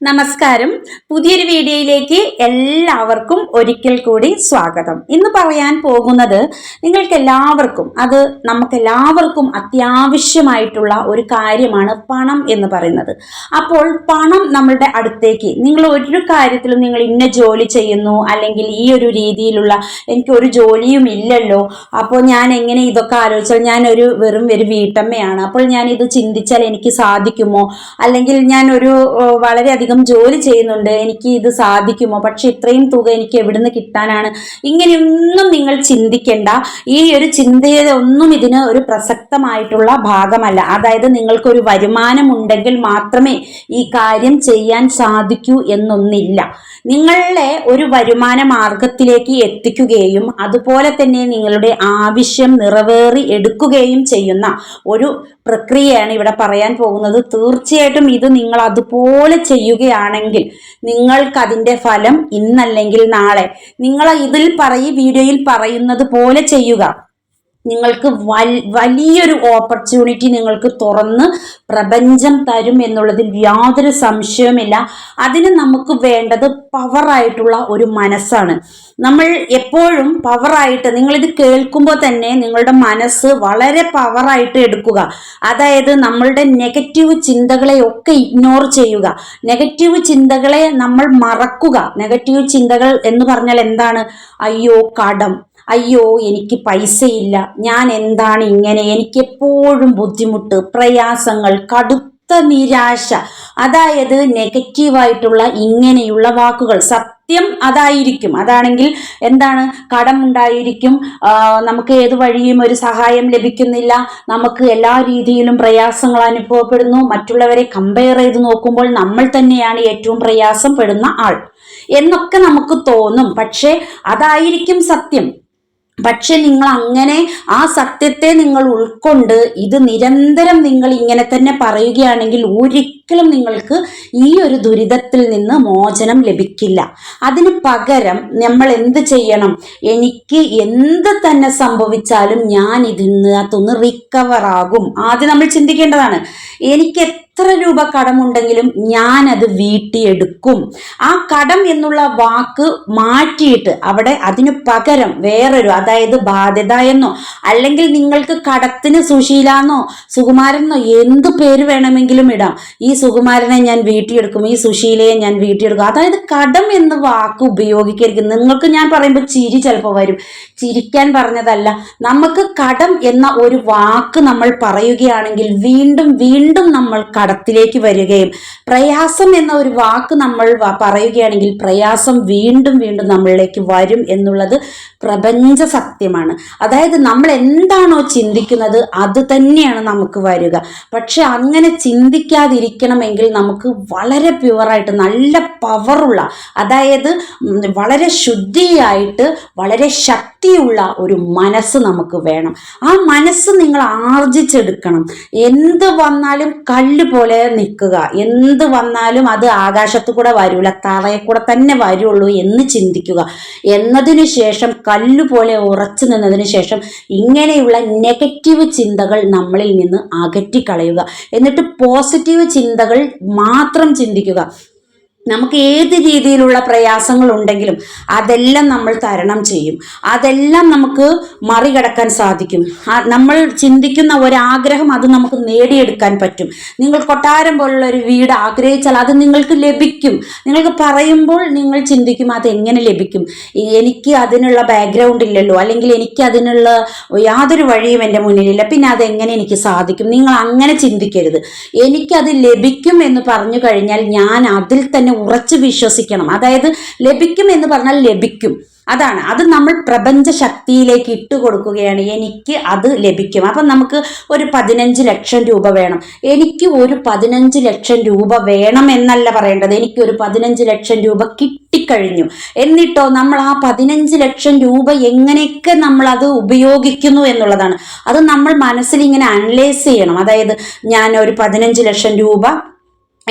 നമസ്കാരം. പുതിയൊരു വീഡിയോയിലേക്ക് എല്ലാവർക്കും ഒരിക്കൽ കൂടി സ്വാഗതം. ഇന്ന് പറയാൻ പോകുന്നത് നിങ്ങൾക്ക് എല്ലാവർക്കും അത് നമുക്ക് എല്ലാവർക്കും അത്യാവശ്യമായിട്ടുള്ള ഒരു കാര്യമാണ് പണം എന്ന് പറയുന്നത്. അപ്പോൾ പണം നമ്മളുടെ അടുത്തേക്ക് നിങ്ങൾ ഒരു കാര്യത്തിലും നിങ്ങൾ ഇന്ന ജോലി ചെയ്യുന്നു അല്ലെങ്കിൽ ഈ ഒരു രീതിയിലുള്ള എനിക്ക് ഒരു ജോലിയും ഇല്ലല്ലോ അപ്പോൾ ഞാൻ എങ്ങനെ ഇതൊക്കെ ആലോചിച്ചാൽ ഞാൻ ഒരു വെറും ഒരു വീട്ടമ്മയാണ്. അപ്പോൾ ഞാൻ ഇത് ചിന്തിച്ചാൽ എനിക്ക് സാധിക്കുമോ? അല്ലെങ്കിൽ ഞാൻ ഒരു ഏഹ്, വളരെയധികം ജോലി ചെയ്യുന്നുണ്ട് എനിക്ക് ഇത് സാധിക്കുമോ? പക്ഷെ ഇത്രയും തുക എനിക്ക് എവിടുന്ന് കിട്ടാനാണ്? ഇങ്ങനെയൊന്നും നിങ്ങൾ ചിന്തിക്കേണ്ട. ഈ ഒരു ചിന്തയുടെ ഒന്നും ഇതിന് ഒരു പ്രസക്തമായിട്ടുള്ള ഭാഗമല്ല. അതായത് നിങ്ങൾക്കൊരു വരുമാനം ഉണ്ടെങ്കിൽ മാത്രമേ ഈ കാര്യം ചെയ്യാൻ സാധിക്കൂ എന്നൊന്നില്ല. നിങ്ങളുടെ ഒരു വരുമാന മാർഗത്തിലേക്ക് എത്തിക്കുകയും അതുപോലെ തന്നെ നിങ്ങളുടെ ആവശ്യം നിറവേറി എടുക്കുകയും ചെയ്യുന്ന ഒരു പ്രക്രിയയാണ് ഇവിടെ പറയാൻ പോകുന്നത്. തീർച്ചയായിട്ടും ഇത് നിങ്ങൾ അതുപോലെ ചെയ്യുകയാണെങ്കിൽ നിങ്ങൾക്ക് അതിന്റെ ഫലം ഇന്നല്ലെങ്കിൽ നാളെ. നിങ്ങൾ ഇതിൽ പറയും വീഡിയോയിൽ പറയുന്നത് പോലെ ചെയ്യുക. നിങ്ങൾക്ക് വലിയൊരു ഓപ്പർച്യൂണിറ്റി നിങ്ങൾക്ക് തുറന്ന് പ്രപഞ്ചം തരും എന്നുള്ളതിൽ യാതൊരു സംശയവുമില്ല. അതിന് നമുക്ക് വേണ്ടത് പവറായിട്ടുള്ള ഒരു മനസ്സാണ്. നമ്മൾ എപ്പോഴും പവറായിട്ട് നിങ്ങളിത് കേൾക്കുമ്പോൾ തന്നെ നിങ്ങളുടെ മനസ്സ് വളരെ പവറായിട്ട് എടുക്കുക. അതായത് നമ്മളുടെ നെഗറ്റീവ് ചിന്തകളെയൊക്കെ ഇഗ്നോർ ചെയ്യുക. നെഗറ്റീവ് ചിന്തകളെ നമ്മൾ മറക്കുക. നെഗറ്റീവ് ചിന്തകൾ എന്ന് പറഞ്ഞാൽ എന്താണ്? അയ്യോ കടം. അയ്യോ എനിക്ക് പൈസയില്ല. ഞാൻ എന്താണ് ഇങ്ങനെ? എനിക്ക് എപ്പോഴും ബുദ്ധിമുട്ട് പ്രയാസങ്ങൾ കടുത്ത നിരാശ. അതായത് നെഗറ്റീവായിട്ടുള്ള ഇങ്ങനെയുള്ള വാക്കുകൾ. സത്യം അതായിരിക്കും. അതാണെങ്കിൽ എന്താണ്? കടം ഉണ്ടായിരിക്കും. നമുക്ക് ഏത് വഴിയും ഒരു സഹായം ലഭിക്കുന്നില്ല. നമുക്ക് എല്ലാ രീതിയിലും പ്രയാസങ്ങൾ അനുഭവപ്പെടുന്നു. മറ്റുള്ളവരെ കമ്പയർ ചെയ്ത് നോക്കുമ്പോൾ നമ്മൾ തന്നെയാണ് ഏറ്റവും പ്രയാസപ്പെടുന്ന ആൾ. എന്നൊക്കെ നമുക്ക് തോന്നും. പക്ഷേ അതായിരിക്കും സത്യം. പക്ഷെ നിങ്ങൾ അങ്ങനെ ആ സത്യത്തെ നിങ്ങൾ ഉൾക്കൊണ്ട് ഇത് നിരന്തരം നിങ്ങൾ ഇങ്ങനെ തന്നെ പറയുകയാണെങ്കിൽ ഒരിക്കലും നിങ്ങൾക്ക് ഈ ഒരു ദുരിതത്തിൽ നിന്ന് മോചനം ലഭിക്കില്ല. അതിന് പകരം നമ്മൾ എന്ത് ചെയ്യണം? എനിക്ക് എന്ത് തന്നെ സംഭവിച്ചാലും ഞാൻ ഇതിനകത്തൊന്ന് റിക്കവർ ആകും. ആദ്യം നമ്മൾ ചിന്തിക്കേണ്ടതാണ് എനിക്ക് എത്ര രൂപ കടമുണ്ടെങ്കിലും ഞാനത് വീട്ടിയെടുക്കും. ആ കടം എന്നുള്ള വാക്ക് മാറ്റിയിട്ട് അവിടെ അതിനു പകരം വേറൊരു അതായത് ബാധ്യത എന്നോ അല്ലെങ്കിൽ നിങ്ങൾക്ക് കടത്തിന് സുശീലാന്നോ സുകുമാരനോ എന്ത് പേര് വേണമെങ്കിലും ഇടാം. ഈ സുകുമാരനെ ഞാൻ വീട്ടിയെടുക്കും ഈ സുശീലയെ ഞാൻ വീട്ടിയെടുക്കും. അതായത് കടം എന്ന വാക്ക് ഉപയോഗിക്കരുത്. നിങ്ങൾക്ക് ഞാൻ പറയുമ്പോൾ ചിരി ചിലപ്പോൾ വരും. ചിരിക്കാൻ പറഞ്ഞതല്ല. നമുക്ക് കടം എന്ന ഒരു വാക്ക് നമ്മൾ പറയുകയാണെങ്കിൽ വീണ്ടും വീണ്ടും നമ്മൾ കടത്തിലേക്ക് വരികയും പ്രയാസം എന്ന ഒരു വാക്ക് നമ്മൾ പറയുകയാണെങ്കിൽ പ്രയാസം വീണ്ടും വീണ്ടും നമ്മളിലേക്ക് വരും എന്നുള്ളത് പ്രപഞ്ച സത്യമാണ്. അതായത് നമ്മൾ എന്താണോ ചിന്തിക്കുന്നത് അത് തന്നെയാണ് നമുക്ക് വരിക. പക്ഷെ അങ്ങനെ ചിന്തിക്കാതിരിക്കണമെങ്കിൽ നമുക്ക് വളരെ പ്യുവറായിട്ട് നല്ല പവറുള്ള അതായത് വളരെ ശുദ്ധിയായിട്ട് വളരെ ശക്തിയുള്ള ഒരു മനസ്സ് നമുക്ക് വേണം. ആ മനസ്സ് നിങ്ങൾ ആർജിച്ചെടുക്കണം. എന്ത് വന്നാലും കല്ല് പോലെ നിൽക്കുക. എന്ത് വന്നാലും അത് ആകാശത്തു കൂടെ വരൂല തറയെ കൂടെ തന്നെ വരുള്ളൂ എന്ന് ചിന്തിക്കുക. എന്നതിനു ശേഷം കല്ല് പോലെ ഉറച്ചു നിന്നതിന് ശേഷം ഇങ്ങനെയുള്ള നെഗറ്റീവ് ചിന്തകൾ നമ്മളിൽ നിന്ന് അകറ്റിക്കളയുക. എന്നിട്ട് പോസിറ്റീവ് ചിന്തകൾ മാത്രം ചിന്തിക്കുക. നമുക്ക് ഏത് രീതിയിലുള്ള പ്രയാസങ്ങൾ ഉണ്ടെങ്കിലും അതെല്ലാം നമ്മൾ തരണം ചെയ്യും. അതെല്ലാം നമുക്ക് മറികടക്കാൻ സാധിക്കും. നമ്മൾ ചിന്തിക്കുന്ന ഒരാഗ്രഹം അത് നമുക്ക് നേടിയെടുക്കാൻ പറ്റും. നിങ്ങൾ കൊട്ടാരം പോലുള്ള ഒരു വീട് ആഗ്രഹിച്ചാൽ അത് നിങ്ങൾക്ക് ലഭിക്കും. നിങ്ങൾക്ക് പറയുമ്പോൾ നിങ്ങൾ ചിന്തിക്കും അത് എങ്ങനെ ലഭിക്കും. എനിക്ക് അതിനുള്ള ബാക്ക്ഗ്രൗണ്ട് ഇല്ലല്ലോ അല്ലെങ്കിൽ എനിക്ക് അതിനുള്ള യാതൊരു വഴിയും എന്റെ മുന്നിലില്ല പിന്നെ അതെങ്ങനെ എനിക്ക് സാധിക്കും? നിങ്ങൾ അങ്ങനെ ചിന്തിക്കരുത്. എനിക്കത് ലഭിക്കും എന്ന് പറഞ്ഞു കഴിഞ്ഞാൽ ഞാൻ അതിൽ തന്നെ ഉറച്ചു വിശ്വസിക്കണം. അതായത് ലഭിക്കും എന്ന് പറഞ്ഞാൽ ലഭിക്കും. അതാണ്. അത് നമ്മൾ പ്രപഞ്ച ശക്തിയിലേക്ക് ഇട്ട് കൊടുക്കുകയാണ്. എനിക്ക് അത് ലഭിക്കും. അപ്പം നമുക്ക് ഒരു പതിനഞ്ച് ലക്ഷം രൂപ വേണം. എനിക്ക് ഒരു പതിനഞ്ച് ലക്ഷം രൂപ വേണം എന്നല്ല പറയേണ്ടത്. എനിക്ക് ഒരു പതിനഞ്ച് ലക്ഷം രൂപ കിട്ടിക്കഴിഞ്ഞു. എന്നിട്ടോ നമ്മൾ ആ പതിനഞ്ച് ലക്ഷം രൂപ എങ്ങനെയൊക്കെ നമ്മൾ അത് ഉപയോഗിക്കുന്നു എന്നുള്ളതാണ്. അത് നമ്മൾ മനസ്സിൽ ഇങ്ങനെ അനലൈസ് ചെയ്യണം. അതായത് ഞാൻ ഒരു പതിനഞ്ച് ലക്ഷം രൂപ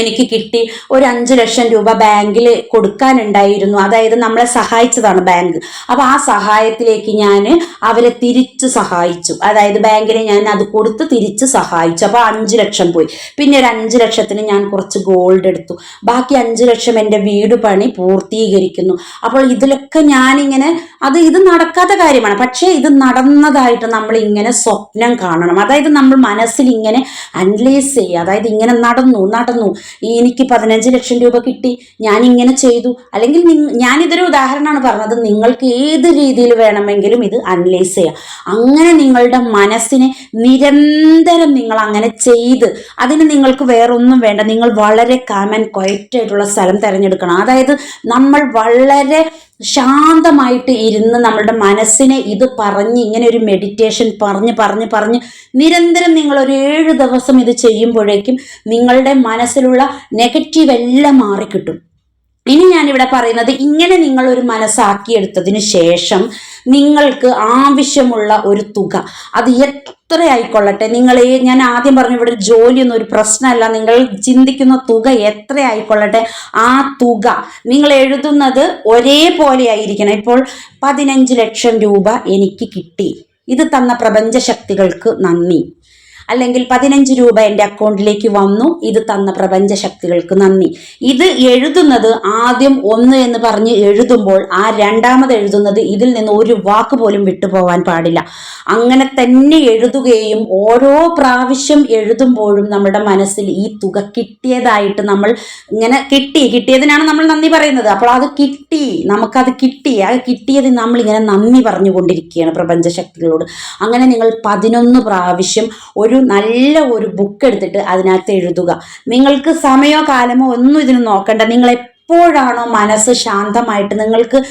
എനിക്ക് കിട്ടി ഒരു അഞ്ച് ലക്ഷം രൂപ ബാങ്കിൽ കൊടുക്കാനുണ്ടായിരുന്നു. അതായത് നമ്മളെ സഹായിച്ചതാണ് ബാങ്ക്. അപ്പൊ ആ സഹായത്തിലേക്ക് ഞാൻ അവരെ തിരിച്ച് സഹായിച്ചു. അതായത് ബാങ്കിനെ ഞാൻ അത് കൊടുത്ത് തിരിച്ച് സഹായിച്ചു. അപ്പൊ അഞ്ച് ലക്ഷം പോയി. പിന്നെ ഒരു അഞ്ച് ലക്ഷത്തിന് ഞാൻ കുറച്ച് ഗോൾഡ് എടുത്തു. ബാക്കി അഞ്ച് ലക്ഷം എന്റെ വീട് പണി പൂർത്തീകരിക്കുന്നു. അപ്പോൾ ഇതിലൊക്കെ ഞാനിങ്ങനെ അത് ഇത് നടക്കാത്ത കാര്യമാണ്. പക്ഷേ ഇത് നടന്നതായിട്ട് നമ്മൾ ഇങ്ങനെ സ്വപ്നം കാണണം. അതായത് നമ്മൾ മനസ്സിൽ ഇങ്ങനെ അനലൈസ് ചെയ്യുക. അതായത് ഇങ്ങനെ നടന്നു നടന്നു. എനിക്ക് പതിനഞ്ച് ലക്ഷം രൂപ കിട്ടി ഞാൻ ഇങ്ങനെ ചെയ്തു. അല്ലെങ്കിൽ ഞാനിതൊരു ഉദാഹരണമാണ് പറഞ്ഞത്. നിങ്ങൾക്ക് ഏത് രീതിയിൽ വേണമെങ്കിലും ഇത് അനലൈസ് ചെയ്യാം. അങ്ങനെ നിങ്ങളുടെ മനസ്സിനെ നിരന്തരം നിങ്ങൾ അങ്ങനെ ചെയ്ത് അതിന് നിങ്ങൾക്ക് വേറൊന്നും വേണ്ട. നിങ്ങൾ വളരെ കാം ആൻഡ് ക്വയറ്റ് ആയിട്ടുള്ള സ്ഥലം തിരഞ്ഞെടുക്കണം. അതായത് നമ്മൾ വളരെ ശാന്തമായിട്ട് ഇരുന്ന് നമ്മളുടെ മനസ്സിനെ ഇത് പറഞ്ഞ് ഇങ്ങനെ ഒരു മെഡിറ്റേഷൻ പറഞ്ഞ് പറഞ്ഞ് പറഞ്ഞ് നിരന്തരം നിങ്ങൾ ഒരു ഏഴ് ദിവസം ഇത് ചെയ്യുമ്പോഴേക്കും നിങ്ങളുടെ മനസ്സിലുള്ള നെഗറ്റീവ് എല്ലാം മാറിക്കിട്ടും. ഇനി ഞാനിവിടെ പറയുന്നത് ഇങ്ങനെ നിങ്ങൾ ഒരു മനസ്സാക്കിയെടുത്തതിന് ശേഷം നിങ്ങൾക്ക് ആവശ്യമുള്ള ഒരു തുക. അത് എത്ര ആയിക്കൊള്ളട്ടെ? നിങ്ങൾ ഞാൻ ആദ്യം പറഞ്ഞു ഇവിടെ ജോലിയൊന്നും ഒരു പ്രശ്നമല്ല. നിങ്ങൾ ചിന്തിക്കുന്ന തുക എത്ര ആയിക്കൊള്ളട്ടെ? ആ തുക നിങ്ങൾ എഴുതുന്നത് ഒരേപോലെ ആയിരിക്കണം. ഇപ്പോൾ പതിനഞ്ച് ലക്ഷം രൂപ എനിക്ക് കിട്ടി. ഇത് തന്ന പ്രപഞ്ചശക്തികൾക്ക് നന്ദി. അല്ലെങ്കിൽ പതിനഞ്ച് രൂപ എന്റെ അക്കൗണ്ടിലേക്ക് വന്നു. ഇത് തന്ന പ്രപഞ്ച ശക്തികൾക്ക് നന്ദി. ഇത് എഴുതുന്നത് ആദ്യം ഒന്ന് എന്ന് പറഞ്ഞ് എഴുതുമ്പോൾ ആ രണ്ടാമത് എഴുതുന്നത് ഇതിൽ നിന്ന് ഒരു വാക്ക് പോലും വിട്ടുപോകാൻ പാടില്ല. അങ്ങനെ തന്നെ എഴുതുകയും ഓരോ പ്രാവശ്യം എഴുതുമ്പോഴും നമ്മുടെ മനസ്സിൽ ഈ തുക കിട്ടിയതായിട്ട് നമ്മൾ ഇങ്ങനെ കിട്ടി. കിട്ടിയതിനാണ് നമ്മൾ നന്ദി പറയുന്നത്. അപ്പോൾ അത് കിട്ടി. നമുക്കത് കിട്ടി. അത് കിട്ടിയത് നമ്മൾ ഇങ്ങനെ നന്ദി പറഞ്ഞുകൊണ്ടിരിക്കുകയാണ് പ്രപഞ്ച ശക്തികളോട് അങ്ങനെ നിങ്ങൾ പതിനൊന്ന് പ്രാവശ്യം ഒരു നല്ല ഒരു ബുക്ക് എടുത്തിട്ട് അതിനകത്ത് എഴുതുക. നിങ്ങൾക്ക് സമയമോ കാലമോ ഒന്നും ഇതിന് നോക്കണ്ട. നിങ്ങൾ എപ്പോഴാണോ മനസ്സ് ശാന്തമായിട്ട് നിങ്ങൾക്ക്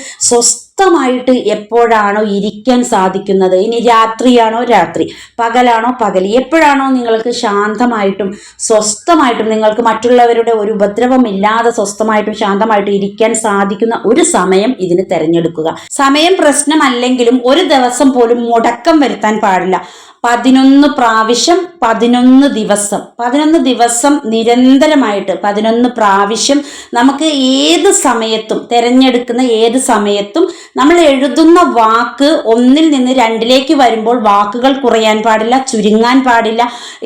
സ്വസ്ഥമായിട്ട് എപ്പോഴാണോ ഇരിക്കാൻ സാധിക്കുന്നത്? ഇനി രാത്രിയാണോ രാത്രി? പകലാണോ പകൽ? എപ്പോഴാണോ നിങ്ങൾക്ക് ശാന്തമായിട്ടും സ്വസ്ഥമായിട്ടും നിങ്ങൾക്ക് മറ്റുള്ളവരുടെ ഒരു ഉപദ്രവം ഇല്ലാതെ സ്വസ്ഥമായിട്ടും ശാന്തമായിട്ടും ഇരിക്കാൻ സാധിക്കുന്ന ഒരു സമയം ഇതിന് തിരഞ്ഞെടുക്കുക. സമയം പ്രശ്നമല്ലെങ്കിലും ഒരു ദിവസം പോലും മുടക്കം വരുത്താൻ പാടില്ല. പതിനൊന്ന് പ്രാവശ്യം പതിനൊന്ന് ദിവസം. പതിനൊന്ന് ദിവസം നിരന്തരമായിട്ട് പതിനൊന്ന് പ്രാവശ്യം നമുക്ക് ഏത് സമയത്തും തിരഞ്ഞെടുക്കുന്ന ഏത് സമയത്തും നമ്മൾ എഴുതുന്ന വാക്ക് ഒന്നിൽ നിന്ന് രണ്ടിലേക്ക് വരുമ്പോൾ വാക്കുകൾ കുറയാൻ പാടില്ല ചുരുങ്ങാൻ പാടില്ല.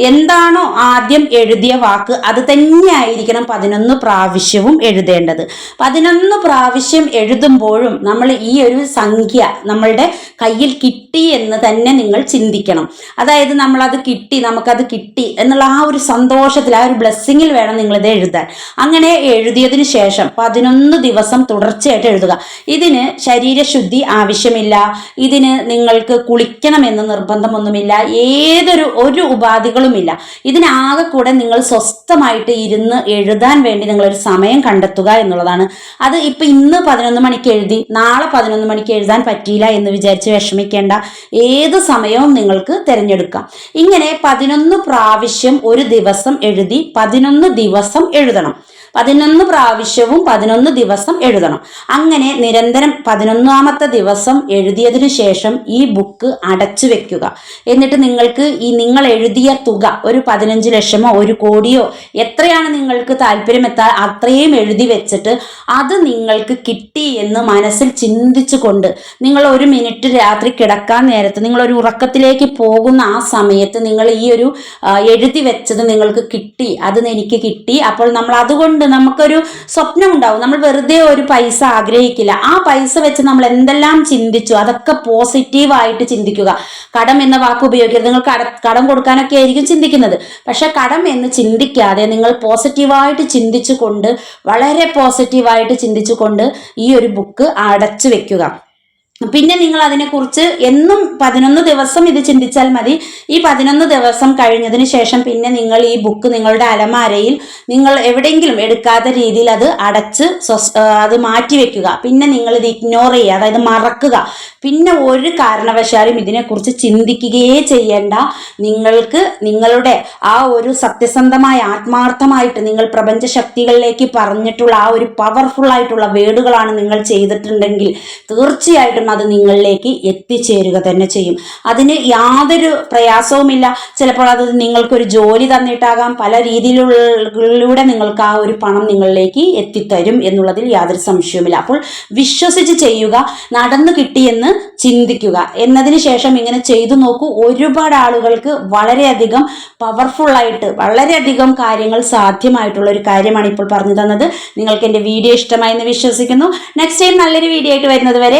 എന്താണോ ആദ്യം എഴുതിയ വാക്ക് അത് തന്നെയായിരിക്കണം പതിനൊന്ന് പ്രാവശ്യവും എഴുതേണ്ടത്. പതിനൊന്ന് പ്രാവശ്യം എഴുതുമ്പോഴും നമ്മൾ ഈ ഒരു സംഖ്യ നമ്മളുടെ കയ്യിൽ കിട്ടി എന്ന് തന്നെ നിങ്ങൾ ചിന്തിക്കണം. അതായത് നമ്മളത് കിട്ടി നമുക്കത് കിട്ടി എന്നുള്ള ആ ഒരു സന്തോഷത്തിൽ ആ ഒരു ബ്ലെസ്സിങ്ങിൽ വേണം നിങ്ങളിത് എഴുതാൻ. അങ്ങനെ എഴുതിയതിന് ശേഷം പതിനൊന്ന് ദിവസം തുടർച്ചയായിട്ട് എഴുതുക. ഇതിന് ശരീരശുദ്ധി ആവശ്യമില്ല. ഇതിന് നിങ്ങൾക്ക് കുളിക്കണമെന്ന് നിർബന്ധമൊന്നുമില്ല. ഏതൊരു ഒരു ഉപാധികളുമില്ല. ഇതിനാകെ കൂടെ നിങ്ങൾ സ്വസ്ഥമായിട്ട് ഇരുന്ന് എഴുതാൻ വേണ്ടി നിങ്ങളൊരു സമയം കണ്ടെത്തുക എന്നുള്ളതാണ്. അത് ഇപ്പം ഇന്ന് പതിനൊന്ന് മണിക്ക് എഴുതി നാളെ പതിനൊന്ന് മണിക്ക് എഴുതാൻ പറ്റിയില്ല എന്ന് വിചാരിച്ച് വിഷമിക്കേണ്ട. ഏത് സമയവും നിങ്ങൾക്ക് തിരഞ്ഞെടുക്കാം. ഇങ്ങനെ പതിനൊന്ന് പ്രാവശ്യം ഒരു ദിവസം എഴുതി പതിനൊന്ന് ദിവസം എഴുതണം. പതിനൊന്ന് പ്രാവശ്യവും പതിനൊന്ന് ദിവസം എഴുതണം. അങ്ങനെ നിരന്തരം പതിനൊന്നാമത്തെ ദിവസം എഴുതിയതിനു ശേഷം ഈ ബുക്ക് അടച്ചു വെക്കുക. എന്നിട്ട് നിങ്ങൾക്ക് ഈ നിങ്ങൾ എഴുതിയ തുക ഒരു പതിനഞ്ച് ലക്ഷമോ ഒരു കോടിയോ എത്രയാണ് നിങ്ങൾക്ക് താല്പര്യം എത്താൻ അത്രയും എഴുതി വെച്ചിട്ട് അത് നിങ്ങൾക്ക് കിട്ടി എന്ന് മനസ്സിൽ ചിന്തിച്ചുകൊണ്ട് നിങ്ങൾ ഒരു മിനിറ്റ് രാത്രി കിടക്കാൻ നേരത്ത് നിങ്ങൾ ഒരു ഉറക്കത്തിലേക്ക് പോകുന്ന ആ സമയത്ത് നിങ്ങൾ ഈ ഒരു എഴുതി വെച്ചത് നിങ്ങൾക്ക് കിട്ടി. അത് എനിക്ക് കിട്ടി. അപ്പോൾ നമ്മൾ അതുകൊണ്ട് നമുക്കൊരു സ്വപ്നം ഉണ്ടാവും. നമ്മൾ വെറുതെ ഒരു പൈസ ആഗ്രഹിക്കില്ല. ആ പൈസ വെച്ച് നമ്മൾ എന്തെല്ലാം ചിന്തിച്ചു അതൊക്കെ പോസിറ്റീവായിട്ട് ചിന്തിക്കുക. കടം എന്ന വാക്ക് ഉപയോഗിക്കരുത്. നിങ്ങൾ കട കടം കൊടുക്കാനൊക്കെ ആയിരിക്കും ചിന്തിക്കുന്നത്. പക്ഷെ കടം എന്ന് ചിന്തിക്കാതെ നിങ്ങൾ പോസിറ്റീവായിട്ട് ചിന്തിച്ചു കൊണ്ട് വളരെ പോസിറ്റീവായിട്ട് ചിന്തിച്ചു കൊണ്ട് ഈ ഒരു ബുക്ക് അടച്ചു വെക്കുക. പിന്നെ നിങ്ങൾ അതിനെക്കുറിച്ച് എന്നും പതിനൊന്ന് ദിവസം ഇത് ചിന്തിച്ചാൽ മതി. ഈ പതിനൊന്ന് ദിവസം കഴിഞ്ഞതിന് ശേഷം പിന്നെ നിങ്ങൾ ഈ ബുക്ക് നിങ്ങളുടെ അലമാരയിൽ നിങ്ങൾ എവിടെയെങ്കിലും എടുക്കാത്ത രീതിയിൽ അത് അടച്ച് അത് മാറ്റിവെക്കുക പിന്നെ നിങ്ങൾ ഇത് ഇഗ്നോർ ചെയ്യുക അതായത് മറക്കുക. പിന്നെ ഒരു കാരണവശാലും ഇതിനെക്കുറിച്ച് ചിന്തിക്കുകയേ ചെയ്യേണ്ട. നിങ്ങൾക്ക് നിങ്ങളുടെ ആ ഒരു സത്യസന്ധമായ ആത്മാർത്ഥമായിട്ട് നിങ്ങൾ പ്രപഞ്ച ശക്തികളിലേക്ക് പറഞ്ഞിട്ടുള്ള ആ ഒരു പവർഫുൾ ആയിട്ടുള്ള വേർഡുകളാണ് നിങ്ങൾ ചെയ്തിട്ടുണ്ടെങ്കിൽ തീർച്ചയായിട്ടും ഉറപ്പായിട്ടും അത് നിങ്ങളിലേക്ക് എത്തിച്ചേരുക തന്നെ ചെയ്യും. അതിന് യാതൊരു പ്രയാസവുമില്ല. ചിലപ്പോൾ അത് നിങ്ങൾക്കൊരു ജോലി തന്നിട്ടാകാം. പല രീതിയിലൂടെ നിങ്ങൾക്ക് ആ ഒരു പണം നിങ്ങളിലേക്ക് എത്തിത്തരും എന്നുള്ളതിൽ യാതൊരു സംശയവുമില്ല. അപ്പോൾ വിശ്വസിച്ച് ചെയ്യുക നടന്നു കിട്ടിയെന്ന് ചിന്തിക്കുക. എന്നതിന് ശേഷം ഇങ്ങനെ ചെയ്തു നോക്കൂ. ഒരുപാട് ആളുകൾക്ക് വളരെയധികം പവർഫുള്ളായിട്ട് വളരെയധികം കാര്യങ്ങൾ സാധ്യമായിട്ടുള്ള ഒരു കാര്യമാണ് ഇപ്പോൾ പറഞ്ഞു തന്നത്. നിങ്ങൾക്ക് എന്റെ വീഡിയോ ഇഷ്ടമായി എന്ന് വിശ്വസിക്കുന്നു. നെക്സ്റ്റ് ടൈം നല്ലൊരു വീഡിയോ ആയിട്ട് വരുന്നത് വരെ